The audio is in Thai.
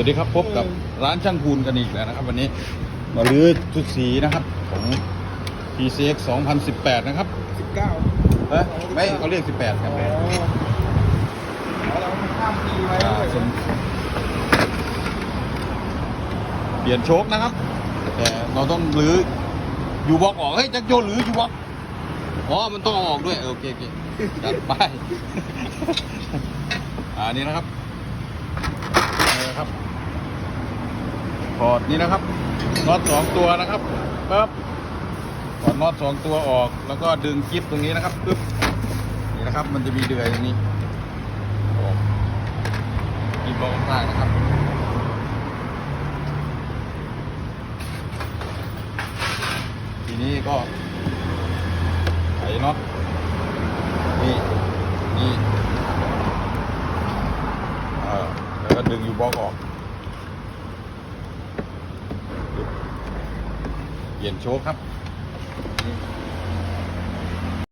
วัสดีครับพบกับร้านช่างพูนกันอีกแล้วนะครับ วันนี้มาลื้อชุดสีนะครับของ PCX 2018 นะครับสิบเก้าเอ้ยไม่เขาเรียก 18ครับอ๋อเราข้ามปีไว้อ่าด้วยสมเปลี่ยนโชคนะครับ แต่เราต้องลื้อยูบ็อกออก เฮ้ยจักรโยนหรือยูบ็อกอ๋อ มันต้องเอาออกด้วย โอเคโอเคจัดไปอ่านี่นะครับนี่นะครับ ถอดนี่นะครับน็อตสองตัวนะครับปั๊บถอดน็อตสองตัวออก แล้วก็ดึงกิ๊บตรงนี้นะครับปึ๊บนี่นะครับ มันจะมีเดือยตรงนี้ออกกิ๊บออกข้างนะครับทีนี้ก็ไขน็อตนี่นี่เออแล้วก็ดึงอยู่บ็อกออกปึ๊บ เปลี่ยนโชคครับ